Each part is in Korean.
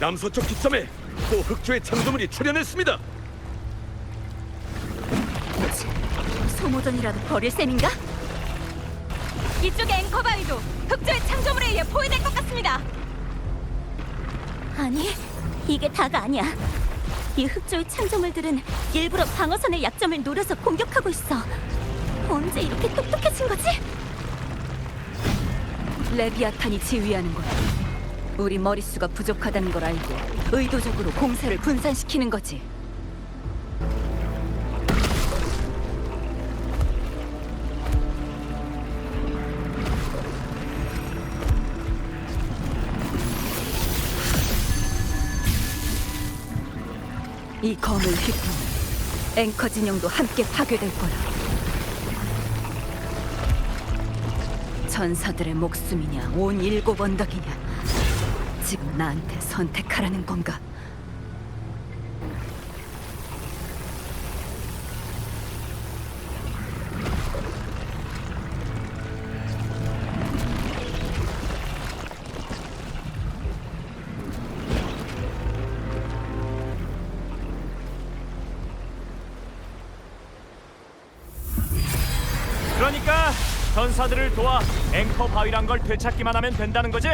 남서쪽 기점에 또 흑조의 창조물이 출현했습니다. 소모전이라도 벌일 셈인가? 이쪽의 앵커바위도 흑조의 창조물에 의해 포위될 것 같습니다. 아니, 이게 다가 아니야. 이 흑조의 창조물들은 일부러 방어선의 약점을 노려서 공격하고 있어. 언제 이렇게 똑똑해진 거지? 레비아탄이 지휘하는 거야. 우리 머릿수가 부족하다는 걸 알고 의도적으로 공세를 분산시키는 거지. 이 검을 휘두르면 앵커 진영도 함께 파괴될 거야. 전사들의 목숨이냐, 온 일곱 언덕이냐. 지금 나한테 선택하라는 건가? 그러니까 전사들을 도와 앵커 바위란 걸 되찾기만 하면 된다는 거지?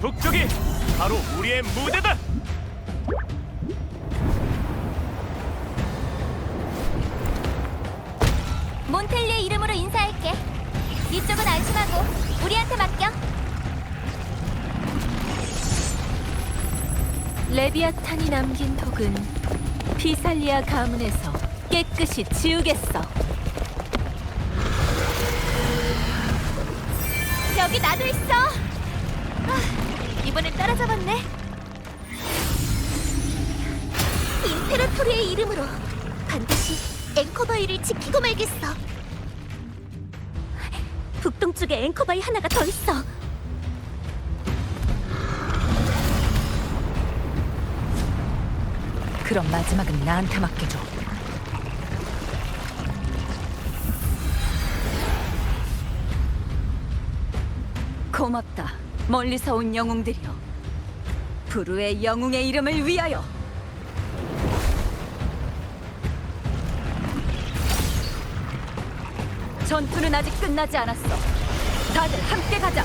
북쪽이 바로 우리의 무대다. 몬텔리의 이름으로 인사할게. 이쪽은 안심하고 우리한테 맡겨. 레비아탄이 남긴 독은 피살리아 가문에서 깨끗이 지우겠어. 이번엔 따라잡았네. 임페라토리의 이름으로 반드시 앵커바위를 지키고 말겠어. 북동쪽에 앵커바위 하나가 더 있어. 그럼 마지막은 나한테 맡겨줘. 고맙다. 멀리서 온 영웅들이여. 부르의 영웅의 이름을 위하여. 전투는 아직 끝나지 않았어. 다들 함께 가자.